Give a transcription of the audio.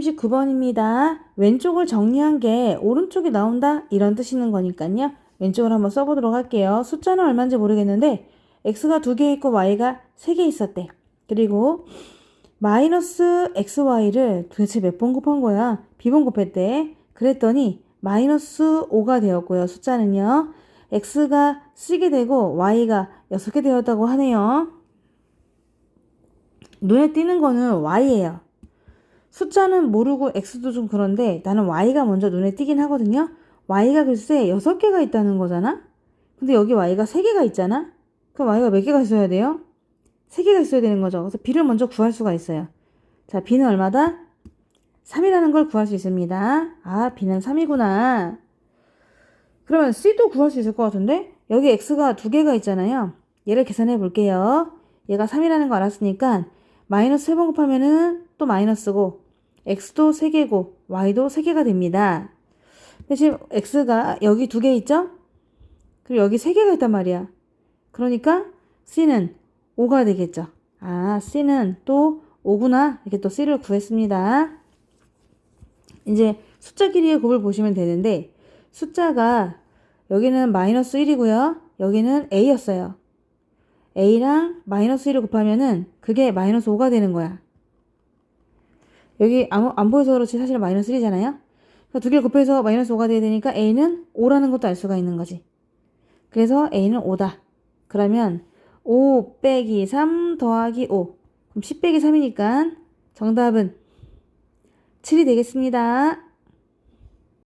239번입니다. 왼쪽을 정리한 게 오른쪽이 나온다? 이런 뜻이는 거니까요. 왼쪽을 한번 써보도록 할게요. 숫자는 얼마인지 모르겠는데 x가 두 개 있고 y가 세 개 있었대. 그리고 마이너스 xy를 도대체 몇 번 곱한 거야? b번 곱했대. 그랬더니 마이너스 5가 되었고요. 숫자는요. x가 쓰게 되고 y가 6개 되었다고 하네요. 눈에 띄는 거는 y예요. 숫자는 모르고 x도 좀 그런데 나는 y가 먼저 눈에 띄긴 하거든요. y가 글쎄 6개가 있다는 거잖아? 근데 여기 y가 3개가 있잖아? 그럼 y가 몇 개가 있어야 돼요? 3개가 있어야 되는 거죠. 그래서 b를 먼저 구할 수가 있어요. 자, b는 얼마다? 3이라는 걸 구할 수 있습니다. 아, b는 3이구나. 그러면 c도 구할 수 있을 것 같은데? 여기 x가 두 개가 있잖아요. 얘를 계산해 볼게요. 얘가 3이라는 거 알았으니까 마이너스 3번 곱하면은 또 마이너스고 x도 3개고 y도 3개가 됩니다. 지금 x가 여기 두개 있죠? 그리고 여기 3개가 있단 말이야. 그러니까 c는 5가 되겠죠. 아, c는 또 5구나. 이렇게 또 c를 구했습니다. 이제 숫자 길이의 곱을 보시면 되는데 숫자가 여기는 마이너스 1이고요. 여기는 a였어요. a랑 마이너스 1을 곱하면은 그게 마이너스 5가 되는 거야. 여기 안, 안 보여서 그렇지 사실 마이너스 1이잖아요. 두 개를 곱해서 마이너스 5가 돼야 되니까 a는 5라는 것도 알 수가 있는 거지. 그래서 a는 5다. 그러면 5 빼기 3 더하기 5. 그럼 10 빼기 3이니까 정답은 7이 되겠습니다.